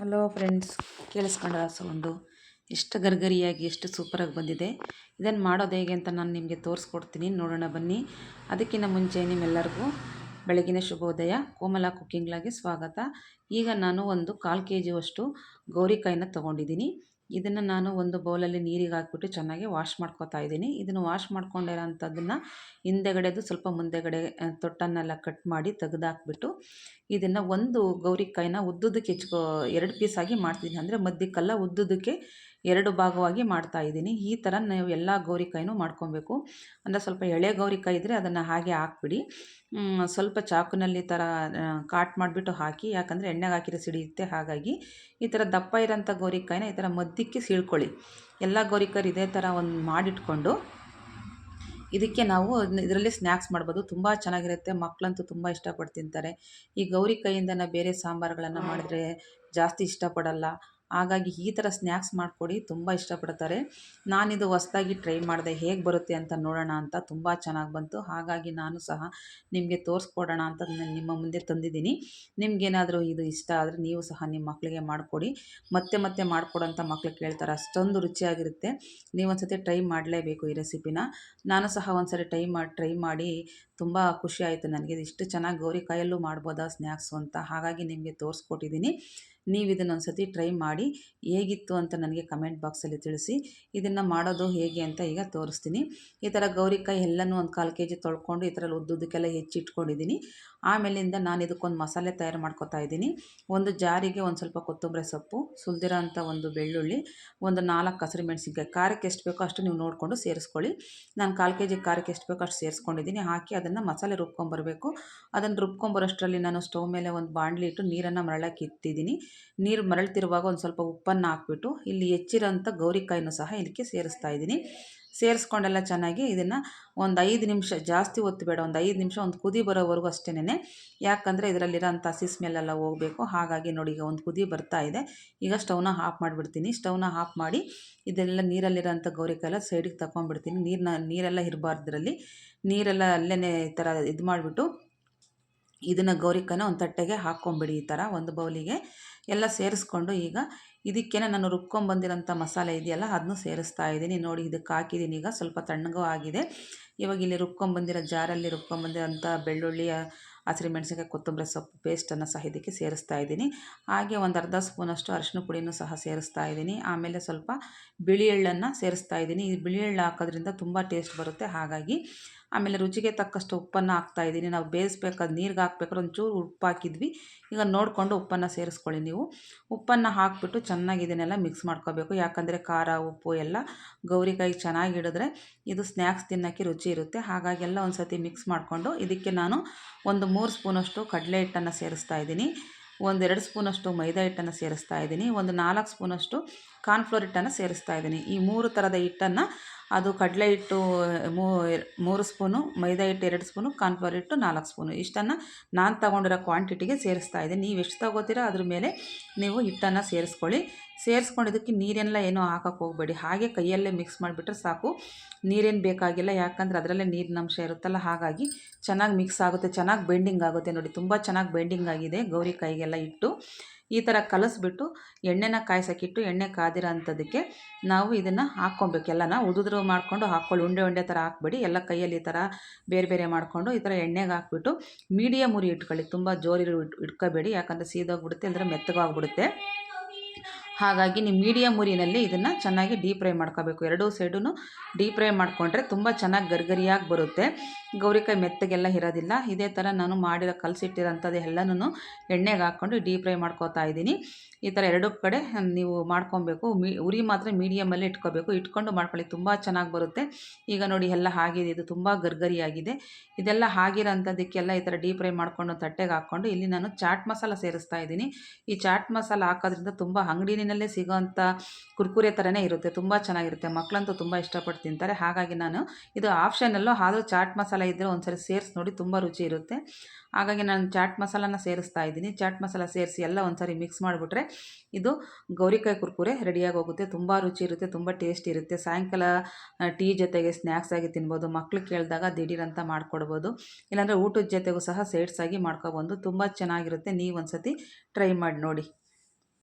Hello friends, ಕೇಳಿಸ್ಕೊಂಡ sound ಎಷ್ಟು ಗರ್ಗರಿಯಾಗಿ, ಎಷ್ಟು ಸೂಪರಾಗಿ ಬಂದಿದೆ. ಇದನ್ನು ಮಾಡೋದು ಹೇಗೆ ಅಂತ ನಾನು ನಿಮಗೆ ತೋರಿಸ್ಕೊಡ್ತೀನಿ. ನೋಡೋಣ, ಬನ್ನಿ. ಅದಕ್ಕಿಂತ ಮುಂಚೆ ನಿಮ್ಮೆಲ್ಲರಿಗೂ ಬೆಳಗಿನ ಶುಭೋದಯ. ಕೋಮಲ ಕುಕ್ಕಿಂಗ್ಲಾಗೆ ಸ್ವಾಗತ. ಈಗ ನಾನು ಒಂದು ಕಾಲು ಕೆ ಜಿಯಷ್ಟು ಗೌರಿಕಾಯಿನ ತೊಗೊಂಡಿದ್ದೀನಿ. ಇದನ್ನು ನಾನು ಒಂದು ಬೌಲಲ್ಲಿ ನೀರಿಗೆ ಹಾಕ್ಬಿಟ್ಟು ಚೆನ್ನಾಗಿ ವಾಶ್ ಮಾಡ್ಕೊತಾ ಇದ್ದೀನಿ. ಇದನ್ನು ವಾಶ್ ಮಾಡ್ಕೊಂಡಿರೋಂಥದ್ದನ್ನು ಹಿಂದೆಗಡೆದು ಸ್ವಲ್ಪ ಮುಂದೆಗಡೆ ತೊಟ್ಟನ್ನೆಲ್ಲ ಕಟ್ ಮಾಡಿ ತೆಗೆದಾಕ್ಬಿಟ್ಟು ಇದನ್ನು ಒಂದು ಗೌರಿಕಾಯಿನ ಉದ್ದುದಕ್ಕೆ ಹೆಚ್ಕೋ ಎರಡು ಪೀಸಾಗಿ ಮಾಡ್ತೀನಿ. ಅಂದರೆ ಮಧ್ಯಕ್ಕಲ್ಲ ಉದ್ದುದಕ್ಕೆ ಎರಡು ಭಾಗವಾಗಿ ಮಾಡ್ತಾ ಇದ್ದೀನಿ. ಈ ಥರ ನೀವು ಎಲ್ಲ ಗೌರಿಕಾಯಿನೂ ಮಾಡ್ಕೊಬೇಕು. ಅಂದರೆ ಸ್ವಲ್ಪ ಎಳೆ ಗೌರಿಕಾಯಿ ಇದ್ದರೆ ಅದನ್ನು ಹಾಗೆ ಹಾಕ್ಬಿಡಿ. ಸ್ವಲ್ಪ ಚಾಕುನಲ್ಲಿ ಥರ ಕಾಟ್ ಮಾಡಿಬಿಟ್ಟು ಹಾಕಿ, ಯಾಕಂದರೆ ಎಣ್ಣೆಗೆ ಹಾಕಿರೋ ಸಿಡಿಯುತ್ತೆ ಹಾಗಾಗಿ ಈ ಥರ ದಪ್ಪ ಇರೋಂಥ ಗೌರಿಕಾಯಿನ ಈ ಥರ ಮಧ್ಯಕ್ಕೆ ಸೀಳ್ಕೊಳ್ಳಿ. ಎಲ್ಲ ಗೌರಿಕಾಯಿ ಇದೇ ಥರ ಒಂದು ಮಾಡಿಟ್ಕೊಂಡು ಇದಕ್ಕೆ ನಾವು ಇದರಲ್ಲಿ ಸ್ನ್ಯಾಕ್ಸ್ ಮಾಡ್ಬೋದು. ತುಂಬ ಚೆನ್ನಾಗಿರುತ್ತೆ. ಮಕ್ಕಳಂತೂ ತುಂಬ ಇಷ್ಟಪಟ್ಟು ತಿಂತಾರೆ. ಈ ಗೌರಿಕಾಯಿಂದ ಬೇರೆ ಸಾಂಬಾರುಗಳನ್ನು ಮಾಡಿದ್ರೆ ಜಾಸ್ತಿ ಇಷ್ಟಪಡಲ್ಲ. ಹಾಗಾಗಿ ಈ ಥರ ಸ್ನ್ಯಾಕ್ಸ್ ಮಾಡಿಕೊಡಿ, ತುಂಬ ಇಷ್ಟಪಡ್ತಾರೆ. ನಾನಿದು ಹೊಸ್ದಾಗಿ ಟ್ರೈ ಮಾಡಿದೆ, ಹೇಗೆ ಬರುತ್ತೆ ಅಂತ ನೋಡೋಣ ಅಂತ ತುಂಬ ಚೆನ್ನಾಗಿ ಬಂತು. ಹಾಗಾಗಿ ನಾನು ಸಹ ನಿಮಗೆ ತೋರಿಸ್ಕೊಡೋಣ ಅಂತ ನಿಮ್ಮ ಮುಂದೆ ತಂದಿದ್ದೀನಿ. ನಿಮಗೇನಾದರೂ ಇದು ಇಷ್ಟ ಆದರೆ ನೀವು ಸಹ ನಿಮ್ಮ ಮಕ್ಕಳಿಗೆ ಮಾಡಿಕೊಡಿ. ಮತ್ತೆ ಮತ್ತೆ ಮಾಡಿಕೊಡೋಂಥ ಮಕ್ಳಿಗೆ ಕೇಳ್ತಾರೆ, ಅಷ್ಟೊಂದು ರುಚಿಯಾಗಿರುತ್ತೆ. ನೀವು ಒಂದು ಸತಿ ಟ್ರೈ ಮಾಡಲೇಬೇಕು ಈ ರೆಸಿಪಿನ. ನಾನು ಸಹ ಒಂದ್ಸರಿ ಟ್ರೈ ಮಾಡಿ ಟ್ರೈ ಮಾಡಿ ತುಂಬ ಖುಷಿ ಆಯಿತು ನನಗೆ. ಇಷ್ಟು ಚೆನ್ನಾಗಿ ಗೌರಿಕಾಯಲ್ಲೂ ಮಾಡ್ಬೋದಾ ಸ್ನ್ಯಾಕ್ಸು ಅಂತ. ಹಾಗಾಗಿ ನಿಮಗೆ ತೋರಿಸ್ಕೊಟ್ಟಿದ್ದೀನಿ. ನೀವು ಇದನ್ನು ಒಂದು ಸತಿ ಟ್ರೈ ಮಾಡಿ ಹೇಗಿತ್ತು ಅಂತ ನನಗೆ ಕಮೆಂಟ್ ಬಾಕ್ಸಲ್ಲಿ ತಿಳಿಸಿ. ಇದನ್ನು ಮಾಡೋದು ಹೇಗೆ ಅಂತ ಈಗ ತೋರಿಸ್ತೀನಿ. ಈ ಥರ ಗೌರಿಕಾಯಿ ಎಲ್ಲನೂ ಒಂದು ಕಾಲು ಕೆ ಜಿ ತೊಳ್ಕೊಂಡು ಈ ಥರ ಉದ್ದುದಕ್ಕೆಲ್ಲ ಹೆಚ್ಚಿಟ್ಕೊಂಡಿದ್ದೀನಿ ಆಮೇಲಿಂದ ನಾನು ಇದಕ್ಕೊಂದು ಮಸಾಲೆ ತಯಾರು ಮಾಡ್ಕೊತಾ ಇದ್ದೀನಿ ಒಂದು ಜಾರಿಗೆ ಒಂದು ಸ್ವಲ್ಪ ಕೊತ್ತಂಬರಿ ಸೊಪ್ಪು ಸುಲ್ದಿರೋ ಅಂಥ ಒಂದು ಬೆಳ್ಳುಳ್ಳಿ, ಒಂದು ನಾಲ್ಕು ಹಸಿರು ಮೆಣಸಿನ್ಕಾಯಿ. ಖಾರಕ್ಕೆ ಎಷ್ಟು ಬೇಕೋ ಅಷ್ಟು ನೀವು ನೋಡಿಕೊಂಡು ಸೇರಿಸ್ಕೊಳ್ಳಿ. ನಾನು ಕಾಲು ಕೆ ಜಿ ಖಾರಕ್ಕೆ ಎಷ್ಟು ಬೇಕೋ ಅಷ್ಟು ಸೇರಿಸ್ಕೊಂಡಿದ್ದೀನಿ ಹಾಕಿ ಅದನ್ನು ಮಸಾಲೆ ರುಬ್ಕೊಂಬರಬೇಕು ಅದನ್ನು ರುಬ್ಕೊಂಬರೋಷ್ಟರಲ್ಲಿ ನಾನು ಸ್ಟವ್ ಮೇಲೆ ಒಂದು ಬಾಣಲಿ ಇಟ್ಟು ನೀರನ್ನು ಮರಳಕ್ಕೆ ಇಟ್ಟಿದ್ದೀನಿ ನೀರು ಮರಳ್ತಿರುವಾಗ ಒಂದು ಸ್ವಲ್ಪ ಉಪ್ಪನ್ನು ಹಾಕ್ಬಿಟ್ಟು ಇಲ್ಲಿ ಹೆಚ್ಚಿರೋಂಥ ಗೌರಿಕಾಯಿನೂ ಸಹ ಇದಕ್ಕೆ ಸೇರಿಸ್ತಾ ಇದ್ದೀನಿ. ಸೇರಿಸ್ಕೊಂಡೆಲ್ಲ ಚೆನ್ನಾಗಿ ಇದನ್ನು ಒಂದು ಐದು ನಿಮಿಷ, ಜಾಸ್ತಿ ಒತ್ತು ಬೇಡ, ಒಂದು ಐದು ನಿಮಿಷ, ಒಂದು ಕುದಿ ಬರೋವರೆಗೂ ಅಷ್ಟೇನೆ ಯಾಕಂದರೆ ಇದರಲ್ಲಿರೋಂಥ ಹಸಿ ಸ್ಮೆಲ್ಲೆಲ್ಲ ಹೋಗಬೇಕು. ಹಾಗಾಗಿ ನೋಡಿ ಈಗ ಒಂದು ಕುದಿ ಬರ್ತಾ ಇದೆ. ಈಗ ಸ್ಟವ್ನ ಆಫ್ ಮಾಡಿಬಿಡ್ತೀನಿ. ಸ್ಟವ್ನ ಆಫ್ ಮಾಡಿ ಇದೆಲ್ಲ ನೀರಲ್ಲಿರೋಂಥ ಗೌರಿಕಾಯೆಲ್ಲ ಸೈಡಿಗೆ ತಗೊಂಡ್ಬಿಡ್ತೀನಿ ನೀರನ್ನ ನೀರೆಲ್ಲ ಇರಬಾರ್ದ್ರಲ್ಲಿ ನೀರೆಲ್ಲ ಅಲ್ಲೇ ಈ ಥರ ಇದು ಮಾಡಿಬಿಟ್ಟು ಇದನ್ನು ಗೌರಿಕನ ಒಂದು ತಟ್ಟೆಗೆ ಹಾಕ್ಕೊಂಬಿಡಿ ಈ ಥರ ಒಂದು ಬೌಲಿಗೆ. ಎಲ್ಲ ಸೇರಿಸ್ಕೊಂಡು ಈಗ ಇದಕ್ಕೇನೆ ನಾನು ರುಬ್ಕೊಂಬಂದಿರೋಂಥ ಮಸಾಲೆ ಇದೆಯಲ್ಲ ಅದನ್ನು ಸೇರಿಸ್ತಾ ಇದ್ದೀನಿ. ನೋಡಿ ಇದಕ್ಕೆ ಹಾಕಿದ್ದೀನಿ ಈಗ ಸ್ವಲ್ಪ ತಣ್ಣಗೂ ಆಗಿದೆ. ಇವಾಗ ಇಲ್ಲಿ ರುಬ್ಕೊಂಬಂದಿರೋ ಜಾರಲ್ಲಿ ರುಬ್ಕೊಂಬಂದಿರೋಂಥ ಬೆಳ್ಳುಳ್ಳಿ, ಹಸಿರು ಮೆಣಸಿನ್ಕಾಯಿ, ಕೊತ್ತಂಬರಿ ಸೊಪ್ಪು ಪೇಸ್ಟನ್ನು ಸಹ ಇದಕ್ಕೆ ಸೇರಿಸ್ತಾ ಇದ್ದೀನಿ. ಹಾಗೆ ಒಂದು ಅರ್ಧ ಸ್ಪೂನಷ್ಟು ಅರಿಶಿನ ಪುಡಿನೂ ಸಹ ಸೇರಿಸ್ತಾ ಇದ್ದೀನಿ. ಆಮೇಲೆ ಸ್ವಲ್ಪ ಬಿಳಿ ಎಳ್ಳನ್ನು ಸೇರಿಸ್ತಾ ಇದ್ದೀನಿ. ಈ ಬಿಳಿ ಎಳ್ಳು ಹಾಕೋದ್ರಿಂದ ತುಂಬ ಟೇಸ್ಟ್ ಬರುತ್ತೆ. ಹಾಗಾಗಿ ಆಮೇಲೆ ರುಚಿಗೆ ತಕ್ಕಷ್ಟು ಉಪ್ಪನ್ನು ಇದ್ದೀನಿ. ನಾವು ಬೇಯಿಸ್ಬೇಕಾದ ನೀರಿಗೆ ಹಾಕ್ಬೇಕಾದ್ರೆ ಒಂಚೂರು ಉಪ್ಪು ಹಾಕಿದ್ವಿ. ಈಗ ನೋಡಿಕೊಂಡು ಉಪ್ಪನ್ನು ಸೇರಿಸ್ಕೊಳ್ಳಿ ನೀವು. ಉಪ್ಪನ್ನು ಹಾಕಿಬಿಟ್ಟು ಚೆನ್ನಾಗಿ ಇದನ್ನೆಲ್ಲ ಮಿಕ್ಸ್ ಮಾಡ್ಕೋಬೇಕು. ಯಾಕಂದರೆ ಖಾರ, ಉಪ್ಪು ಎಲ್ಲ ಗೌರಿಕಾಯಿ ಚೆನ್ನಾಗಿ ಹಿಡಿದ್ರೆ ಇದು ಸ್ನ್ಯಾಕ್ಸ್ ತಿನ್ನೋಕ್ಕೆ ರುಚಿ ಇರುತ್ತೆ. ಹಾಗಾಗಿ ಎಲ್ಲ ಒಂದು ಸತಿ ಮಿಕ್ಸ್ ಮಾಡಿಕೊಂಡು ಇದಕ್ಕೆ ನಾನು ಒಂದು ಮೂರು ಸ್ಪೂನಷ್ಟು ಕಡಲೆ ಹಿಟ್ಟನ್ನು ಸೇರಿಸ್ತಾ ಇದ್ದೀನಿ. ಒಂದೆರಡು ಸ್ಪೂನಷ್ಟು ಮೈದಾ ಹಿಟ್ಟನ್ನು ಸೇರಿಸ್ತಾ ಇದ್ದೀನಿ. ಒಂದು ನಾಲ್ಕು ಸ್ಪೂನಷ್ಟು ಕಾರ್ನ್ಫ್ಲೋರ್ ಹಿಟ್ಟನ್ನು ಸೇರಿಸ್ತಾ ಇದ್ದೀನಿ. ಈ ಮೂರು ಥರದ ಹಿಟ್ಟನ್ನು ಅದು ಕಡಲೆ ಹಿಟ್ಟು ಮೂರು ಸ್ಪೂನು, ಮೈದಾ ಹಿಟ್ಟು ಎರಡು ಸ್ಪೂನು ಕಾರ್ನ್ಫ್ಲವರ್ ಹಿಟ್ಟು ನಾಲ್ಕು ಸ್ಪೂನು. ಇಷ್ಟನ್ನು ನಾನು ತೊಗೊಂಡಿರೋ ಕ್ವಾಂಟಿಟಿಗೆ ಸೇರಿಸ್ತಾ ಇದ್ದೀನಿ. ನೀವು ಎಷ್ಟು ತಗೋತೀರೋ ಅದ್ರ ಮೇಲೆ ನೀವು ಹಿಟ್ಟನ್ನು ಸೇರಿಸ್ಕೊಳ್ಳಿ. ಸೇರಿಸ್ಕೊಂಡಿದ್ದಕ್ಕೆ ನೀರೆಲ್ಲ ಏನೂ ಹಾಕೋಕ್ಕೆ ಹೋಗಬೇಡಿ. ಹಾಗೆ ಕೈಯಲ್ಲೇ ಮಿಕ್ಸ್ ಮಾಡಿಬಿಟ್ರೆ ಸಾಕು. ನೀರೇನು ಬೇಕಾಗಿಲ್ಲ, ಯಾಕಂದರೆ ಅದರಲ್ಲೇ ನೀರಿನ ಅಂಶ ಇರುತ್ತಲ್ಲ, ಹಾಗಾಗಿ ಚೆನ್ನಾಗಿ ಮಿಕ್ಸ್ ಆಗುತ್ತೆ, ಚೆನ್ನಾಗಿ ಬೆಂಡಿಂಗ್ ಆಗುತ್ತೆ ನೋಡಿ. ತುಂಬ ಚೆನ್ನಾಗಿ ಬೆಂಡಿಂಗ್ ಆಗಿದೆ ಗೌರಿಕಾಯಿಗೆಲ್ಲ ಇಟ್ಟು ಈ ಥರ ಕಲಸಿಬಿಟ್ಟು ಎಣ್ಣೆನ ಕಾಯ್ಸೋಕ್ಕಿಟ್ಟು ಎಣ್ಣೆ ಕಾದಿರೋ ಅಂಥದ್ದಕ್ಕೆ ನಾವು ಇದನ್ನು ಹಾಕ್ಕೊಬೇಕು. ಎಲ್ಲನ ಉದುದ್ರು ಮಾಡಿಕೊಂಡು ಹಾಕ್ಕೊಳ್ಳಿ. ಉಂಡೆ ಉಂಡೆ ಥರ ಹಾಕ್ಬಿಡಿ. ಎಲ್ಲ ಕೈಯಲ್ಲಿ ಈ ಥರ ಬೇರೆ ಬೇರೆ ಮಾಡಿಕೊಂಡು ಈ ಥರ ಎಣ್ಣೆಗೆ ಹಾಕ್ಬಿಟ್ಟು ಮೀಡಿಯಮ್ ಉರಿ ಇಟ್ಕೊಳ್ಳಿ. ತುಂಬ ಜೋರಿ ಇಟ್ಕೋಬೇಡಿ. ಯಾಕಂದರೆ ಸೀದೋಗ್ಬಿಡುತ್ತೆ ಅಂದರೆ ಮೆತ್ತಗಾಗ್ಬಿಡುತ್ತೆ. ಹಾಗಾಗಿ ನೀವು ಮೀಡಿಯಮ್ ಉರಿನಲ್ಲಿ ಇದನ್ನು ಚೆನ್ನಾಗಿ ಡೀಪ್ ಫ್ರೈ ಮಾಡ್ಕೋಬೇಕು. ಎರಡೂ ಸೈಡೂ ಡೀಪ್ ಫ್ರೈ ಮಾಡಿಕೊಂಡ್ರೆ ತುಂಬ ಚೆನ್ನಾಗಿ ಗರ್ಗರಿಯಾಗಿ ಬರುತ್ತೆ. ಗೌರಿಕಾಯಿ ಮೆತ್ತಗೆಲ್ಲ ಇರೋದಿಲ್ಲ. ಇದೇ ಥರ ನಾನು ಮಾಡಿರೋ ಕಲಸಿಟ್ಟಿರೋಂಥದ್ದು ಎಲ್ಲನೂ ಎಣ್ಣೆಗೆ ಹಾಕ್ಕೊಂಡು ಡೀಪ್ ಫ್ರೈ ಮಾಡ್ಕೋತಾ ಇದ್ದೀನಿ. ಈ ಥರ ಎರಡು ಕಡೆ ನೀವು ಮಾಡ್ಕೊಬೇಕು. ಉರಿ ಮಾತ್ರ ಮೀಡಿಯಮಲ್ಲಿ ಇಟ್ಕೋಬೇಕು. ಇಟ್ಕೊಂಡು ಮಾಡ್ಕೊಳ್ಳಿ, ತುಂಬ ಚೆನ್ನಾಗಿ ಬರುತ್ತೆ. ಈಗ ನೋಡಿ ಎಲ್ಲ ಆಗಿದೆ ಇದು ತುಂಬ ಗರ್ಗರಿಯಾಗಿದೆ. ಇದೆಲ್ಲ ಆಗಿರೋಂಥದ್ದಕ್ಕೆಲ್ಲ ಈ ಥರ ಡೀಪ್ ಫ್ರೈ ಮಾಡ್ಕೊಂಡು ತಟ್ಟೆಗೆ ಹಾಕ್ಕೊಂಡು ಇಲ್ಲಿ ನಾನು ಚಾಟ್ ಮಸಾಲ ಸೇರಿಸ್ತಾ ಇದ್ದೀನಿ. ಈ ಚಾಟ್ ಮಸಾಲ ಹಾಕೋದ್ರಿಂದ ತುಂಬ ಅಂಗಡಿನಲ್ಲೇ ಸಿಗೋಂಥ ಕುರ್ಕುರೆ ಥರನೇ ಇರುತ್ತೆ, ತುಂಬ ಚೆನ್ನಾಗಿರುತ್ತೆ. ಮಕ್ಕಳಂತೂ ತುಂಬ ಇಷ್ಟಪಟ್ಟು ತಿಂತಾರೆ. ಹಾಗಾಗಿ ನಾನು ಇದು ಆಪ್ಷನಲ್ಲೂ ಆದರೂ ಚಾಟ್ ಮಸಾಲ ಇದ್ದರೆ ಒಂದ್ಸರಿ ಸೇರಿಸಿ ನೋಡಿ, ತುಂಬ ರುಚಿ ಇರುತ್ತೆ. ಹಾಗಾಗಿ ನಾನು ಚಾಟ್ ಮಸಾಲಾನ ಸೇರಿಸ್ತಾ ಇದ್ದೀನಿ. ಚಾಟ್ ಮಸಾಲ ಸೇರಿಸಿ ಎಲ್ಲ ಒಂದ್ಸರಿ ಮಿಕ್ಸ್ ಮಾಡಿಬಿಟ್ರೆ ಇದು ಗೌರಿಕಾಯಿ ಕುರ್ಕುರೆ ರೆಡಿಯಾಗಿ ಹೋಗುತ್ತೆ. ತುಂಬ ರುಚಿ ಇರುತ್ತೆ, ತುಂಬ ಟೇಸ್ಟ್ ಇರುತ್ತೆ. ಸಾಯಂಕಾಲ ಟೀ ಜೊತೆಗೆ ಸ್ನ್ಯಾಕ್ಸ್ ಆಗಿ ತಿನ್ಬೋದು. ಮಕ್ಳು ಕೇಳಿದಾಗ ದಿಢೀರಂತ ಮಾಡ್ಕೊಡ್ಬೋದು. ಇಲ್ಲಾಂದರೆ ಊಟದ ಜೊತೆಗೂ ಸಹ ಸೇಡ್ಸ್ ಆಗಿ ಮಾಡ್ಕೊಬೋದು ತುಂಬ ಚೆನ್ನಾಗಿರುತ್ತೆ. ನೀವು ಒಂದು ಸತಿ ಟ್ರೈ ಮಾಡಿ ನೋಡಿ.